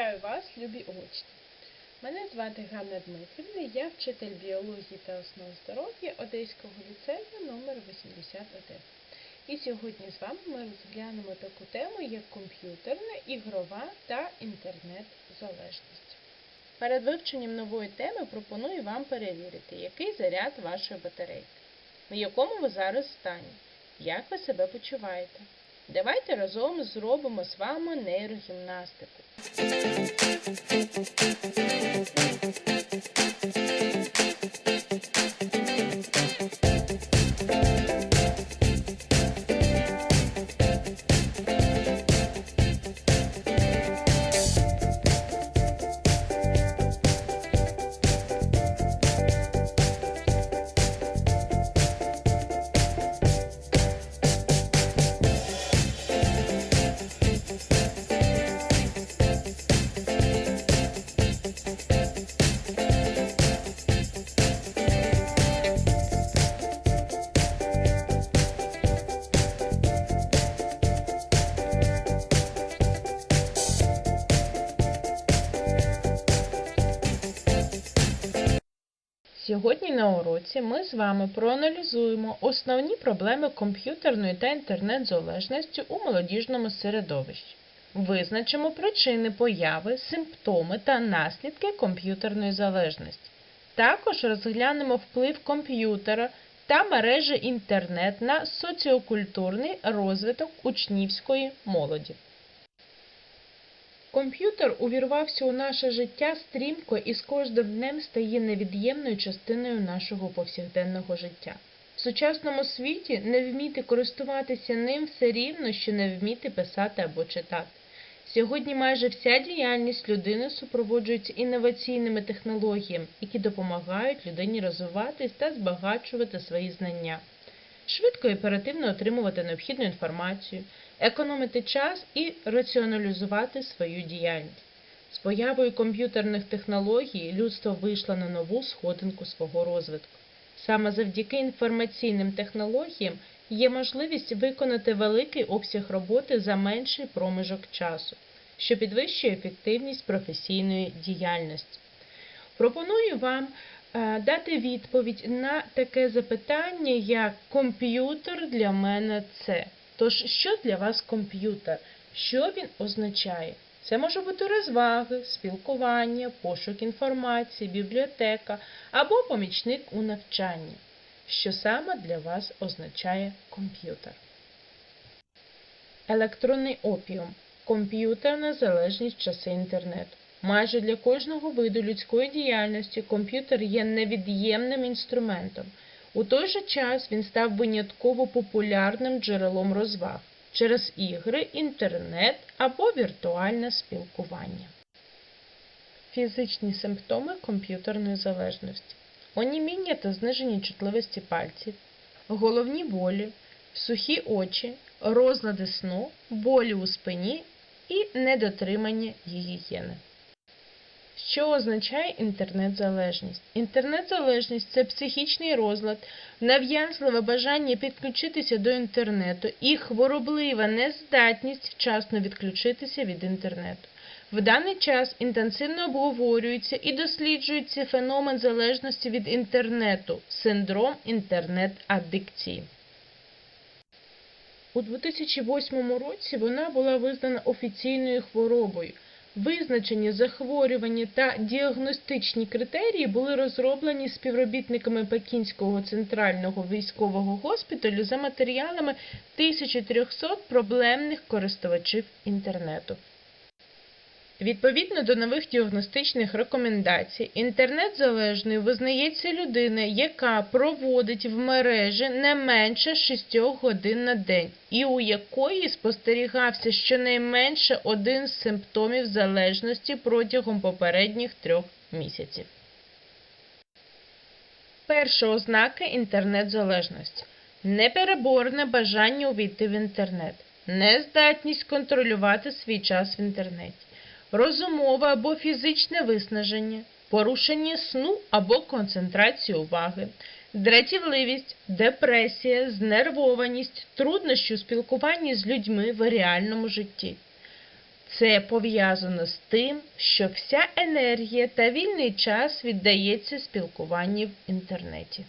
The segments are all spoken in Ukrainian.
Вітаю вас, любі учні! Мене звати Ганна Дмитрівна, я вчитель біології та основ здоров'я Одеського ліцею номер 81. І сьогодні з вами ми розглянемо таку тему, як комп'ютерна, ігрова та інтернет-залежність. Перед вивченням нової теми пропоную вам перевірити, який заряд вашої батарейки, в якому ви зараз стані, як ви себе почуваєте. Давайте разом зробимо з вами нейрогімнастику. Сьогодні на уроці ми з вами проаналізуємо основні проблеми комп'ютерної та інтернет-залежності у молодіжному середовищі. Визначимо причини появи, симптоми та наслідки комп'ютерної залежності. Також розглянемо вплив комп'ютера та мережі інтернет на соціокультурний розвиток учнівської молоді. Комп'ютер увірвався у наше життя стрімко і з кожним днем стає невід'ємною частиною нашого повсякденного життя. В сучасному світі не вміти користуватися ним все рівно, що не вміти писати або читати. Сьогодні майже вся діяльність людини супроводжується інноваційними технологіями, які допомагають людині розвиватись та збагачувати свої знання, швидко і оперативно отримувати необхідну інформацію, економити час і раціоналізувати свою діяльність. З появою комп'ютерних технологій людство вийшло на нову сходинку свого розвитку. Саме завдяки інформаційним технологіям є можливість виконати великий обсяг роботи за менший проміжок часу, що підвищує ефективність професійної діяльності. Пропоную вам дати відповідь на таке запитання, як комп'ютер для мене це. Тож, що для вас комп'ютер? Що він означає? Це може бути розваги, спілкування, пошук інформації, бібліотека або помічник у навчанні. Що саме для вас означає комп'ютер? Електронний опіум комп'ютерна залежність часи інтернету. Майже для кожного виду людської діяльності комп'ютер є невід'ємним інструментом. У той же час він став винятково популярним джерелом розваг через ігри, інтернет або віртуальне спілкування. Фізичні симптоми комп'ютерної залежності. Оніміння та зниження чутливості пальців, головні болі, сухі очі, розлади сну, болі у спині і недотримання гігієни. Що означає інтернет-залежність? Інтернет-залежність це психічний розлад, нав'язливе бажання підключитися до інтернету і хвороблива нездатність вчасно відключитися від інтернету. В даний час інтенсивно обговорюється і досліджується феномен залежності від інтернету, синдром інтернет-аддикції. У 2008 році вона була визнана офіційною хворобою. Визначені захворювання та діагностичні критерії були розроблені співробітниками Пекінського центрального військового госпіталю за матеріалами 1300 проблемних користувачів інтернету. Відповідно до нових діагностичних рекомендацій, інтернет-залежною визнається людина, яка проводить в мережі не менше 6 годин на день, і у якої спостерігався щонайменше один з симптомів залежності протягом попередніх трьох місяців. Перша ознака інтернет-залежності непереборне бажання увійти в інтернет, нездатність контролювати свій час в інтернеті розумове або фізичне виснаження, порушення сну або концентрації уваги, дратівливість, депресія, знервованість, труднощі у спілкуванні з людьми в реальному житті. Це пов'язано з тим, що вся енергія та вільний час віддається спілкуванню в інтернеті.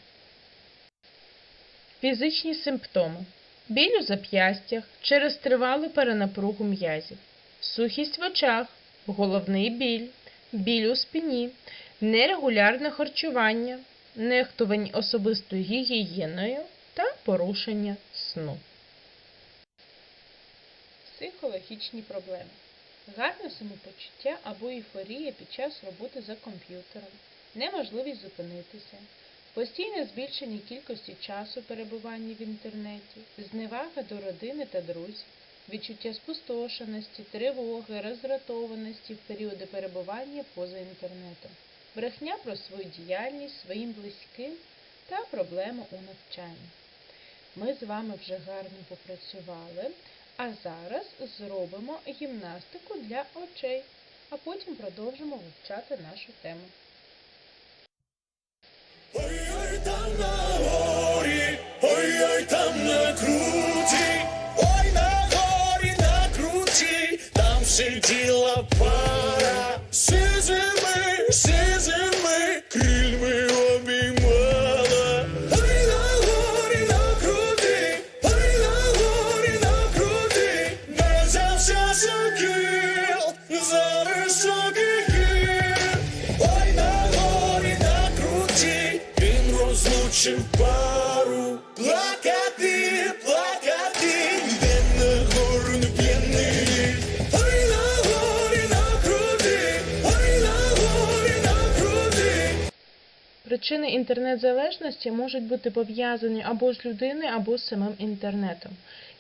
Фізичні симптоми. Біль у зап'ястях через тривалу перенапругу м'язів, сухість в очах, головний біль, біль у спині, нерегулярне харчування, нехтування особистою гігієною та порушення сну. Психологічні проблеми. Гарне самопочуття або ейфорія під час роботи за комп'ютером, неможливість зупинитися, постійне збільшення кількості часу перебування в інтернеті, зневага до родини та друзів, відчуття спустошеності, тривоги, роздратованості в періоди перебування поза інтернетом, брехня про свою діяльність своїм близьким та проблеми у навчанні. Ми з вами вже гарно попрацювали, а зараз зробимо гімнастику для очей, а потім продовжимо вивчати нашу тему. Ой-ой там на горі, ой-ой там на круті, сиділа пара, сизими, сизими, крильми обіймала. Ой на горі на круті, ой на горі на круті, не взявся за кіл, за високий гір. Ой на горі на круті, він розлучив пару. Причини інтернет-залежності можуть бути пов'язані або з людиною, або з самим інтернетом.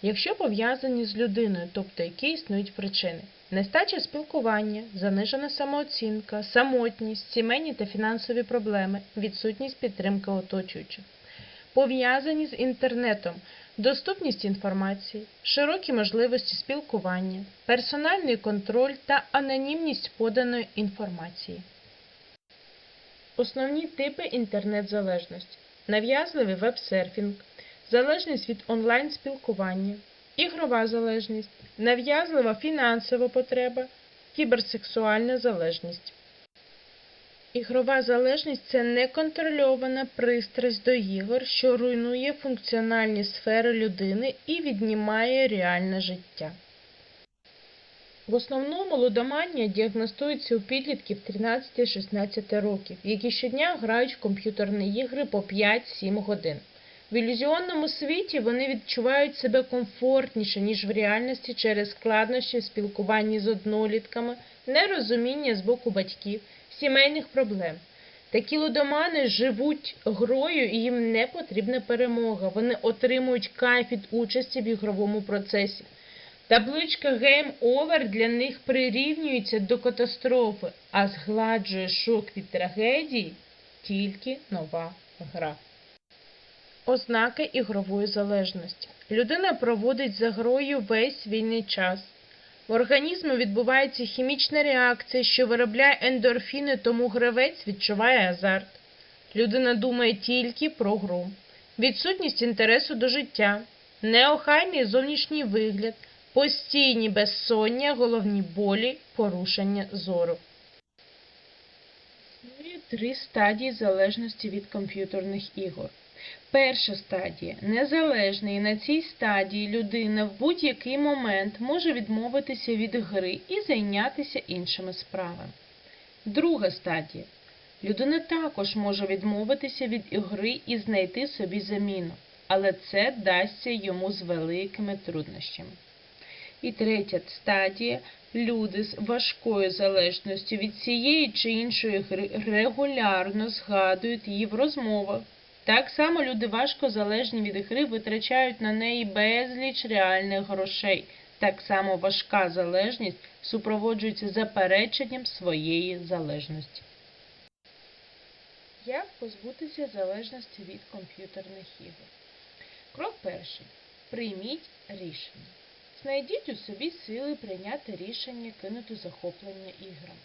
Якщо пов'язані з людиною, тобто які існують причини. Нестача спілкування, занижена самооцінка, самотність, сімейні та фінансові проблеми, відсутність підтримки оточуючих. Пов'язані з інтернетом, доступність інформації, широкі можливості спілкування, персональний контроль та анонімність поданої інформації. Основні типи інтернет-залежності: нав'язливий веб-серфінг, залежність від онлайн-спілкування, ігрова залежність, нав'язлива фінансова потреба, кіберсексуальна залежність. Ігрова залежність це неконтрольована пристрасть до ігор, що руйнує функціональні сфери людини і віднімає реальне життя. В основному лудоманія діагностується у підлітків 13-16 років, які щодня грають в комп'ютерні ігри по 5-7 годин. В ілюзіонному світі вони відчувають себе комфортніше, ніж в реальності через складнощі в спілкуванні з однолітками, нерозуміння з боку батьків, сімейних проблем. Такі лудомани живуть грою і їм не потрібна перемога. Вони отримують кайф від участі в ігровому процесі. Табличка Game Over для них прирівнюється до катастрофи, а згладжує шок від трагедії тільки нова гра. Ознаки ігрової залежності. Людина проводить за грою весь вільний час. В організму відбувається хімічна реакція, що виробляє ендорфіни, тому гравець відчуває азарт. Людина думає тільки про гру. Відсутність інтересу до життя, неохайний зовнішній вигляд, постійні безсоння, головні болі, порушення зору. Існує три стадії залежності від комп'ютерних ігор. Перша стадія незалежна, і на цій стадії людина в будь-який момент може відмовитися від гри і зайнятися іншими справами. Друга стадія. Людина також може відмовитися від гри і знайти собі заміну, але це дасться йому з великими труднощами. І третя стадія люди з важкою залежністю від цієї чи іншої гри регулярно згадують її в розмовах. Так само люди важко залежні від гри витрачають на неї безліч реальних грошей. Так само важка залежність супроводжується запереченням своєї залежності. Як позбутися залежності від комп'ютерних ігор? Крок перший. Прийміть рішення. Знайдіть у собі сили прийняти рішення кинути захоплення іграм.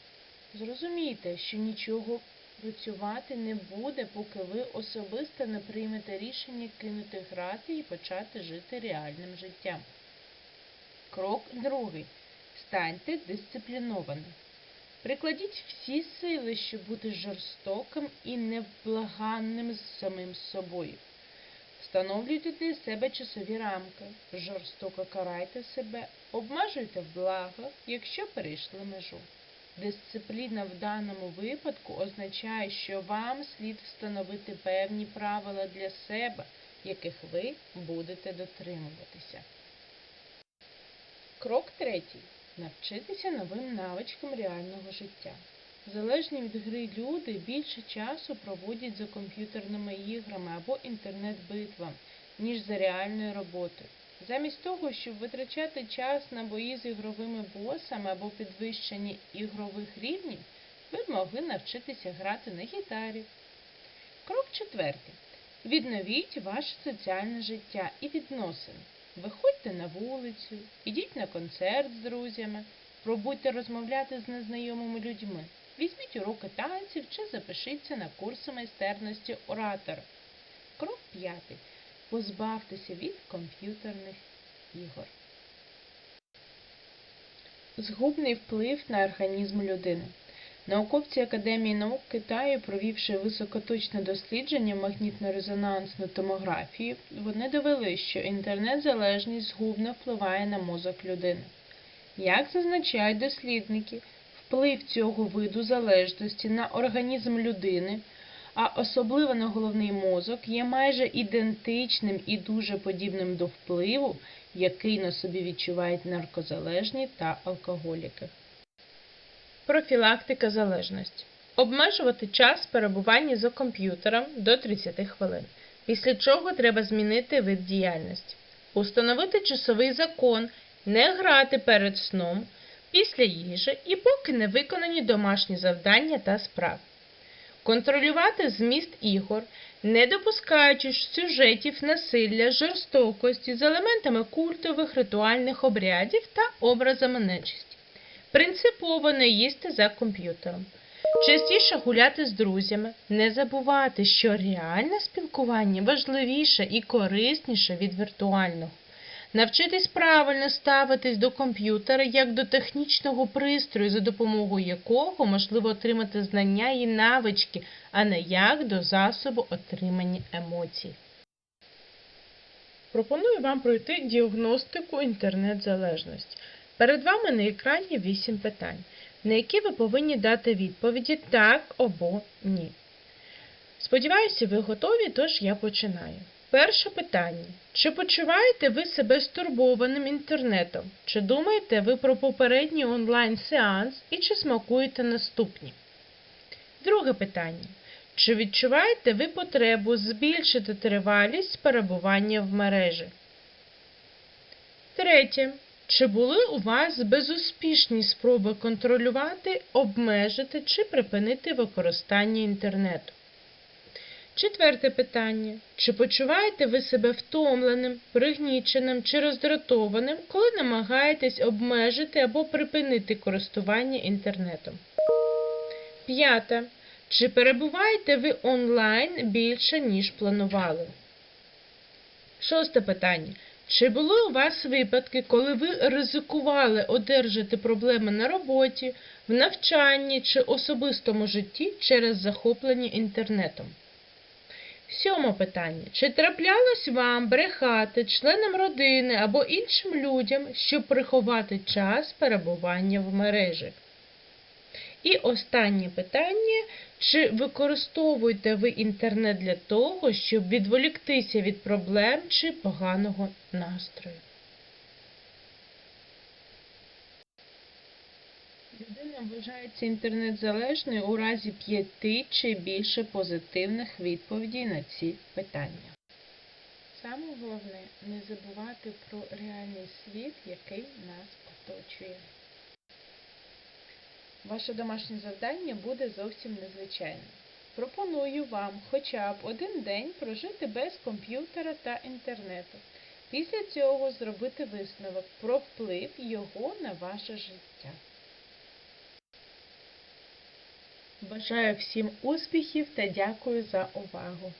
Зрозумійте, що нічого працювати не буде, поки ви особисто не приймете рішення кинути грати і почати жити реальним життям. Крок другий. станьте дисциплінованим. Прикладіть всі сили, щоб бути жорстоким і невблаганним з самим собою. Встановлюйте для себе часові рамки, жорстоко карайте себе, обмежуйте в благах, якщо перейшли межу. Дисципліна в даному випадку означає, що вам слід встановити певні правила для себе, яких ви будете дотримуватися. Крок третій. Навчитися новим навичкам реального життя. Залежні від гри люди більше часу проводять за комп'ютерними іграми або інтернет-битвами, ніж за реальною роботою. Замість того, щоб витрачати час на бої з ігровими босами або підвищенні ігрових рівнів, ви могли навчитися грати на гітарі. Крок четвертий. Відновіть ваше соціальне життя і відносини. Виходьте на вулицю, ідіть на концерт з друзями, пробуйте розмовляти з незнайомими людьми, візьміть уроки танців чи запишіться на курси майстерності оратора. Крок п'ятий. Позбавтеся від комп'ютерних ігор. Згубний вплив на організм людини. Науковці Академії наук Китаю, провівши високоточне дослідження магнітно-резонансну томографію, вони довели, що інтернет-залежність згубно впливає на мозок людини. Як зазначають дослідники, вплив цього виду залежності на організм людини, а особливо на головний мозок, є майже ідентичним і дуже подібним до впливу, який на собі відчувають наркозалежні та алкоголіки. Профілактика залежності. Обмежувати час перебування за комп'ютером до 30 хвилин, після чого треба змінити вид діяльності. Установити часовий закон, не грати перед сном, після їжі і поки не виконані домашні завдання та справи. Контролювати зміст ігор, не допускаючи сюжетів насилля, жорстокості з елементами культових ритуальних обрядів та образами нечисті. Принципово не їсти за комп'ютером. Частіше гуляти з друзями, не забувати, що реальне спілкування важливіше і корисніше від віртуального. Навчитись правильно ставитись до комп'ютера як до технічного пристрою, за допомогою якого можливо отримати знання і навички, а не як до засобу отримання емоцій. Пропоную вам пройти діагностику інтернет-залежності. Перед вами на екрані 8 питань, на які ви повинні дати відповіді так або ні. Сподіваюся, ви готові, тож я починаю. Перше питання. Чи почуваєте ви себе стурбованим інтернетом? Чи думаєте ви про попередній онлайн-сеанс і чи смакуєте наступні? Друге питання. Чи відчуваєте ви потребу збільшити тривалість перебування в мережі? Третє. Чи були у вас безуспішні спроби контролювати, обмежити чи припинити використання інтернету? Четверте питання. Чи почуваєте ви себе втомленим, пригніченим чи роздратованим, коли намагаєтесь обмежити або припинити користування інтернетом? П'яте. Чи перебуваєте ви онлайн більше, ніж планували? Шосте питання. Чи були у вас випадки, коли ви ризикували одержати проблеми на роботі, в навчанні чи особистому житті через захоплення інтернетом? Сьоме питання. Чи траплялось вам брехати членам родини або іншим людям, щоб приховати час перебування в мережі? І останнє питання. Чи використовуєте ви інтернет для того, щоб відволіктися від проблем чи поганого настрою? Вважається інтернет-залежною у разі п'яти чи більше позитивних відповідей на ці питання. Саме головне не забувати про реальний світ, який нас оточує. Ваше домашнє завдання буде зовсім незвичайним. Пропоную вам хоча б один день прожити без комп'ютера та інтернету. Після цього зробити висновок про вплив його на ваше життя. Бажаю всім успіхів та дякую за увагу!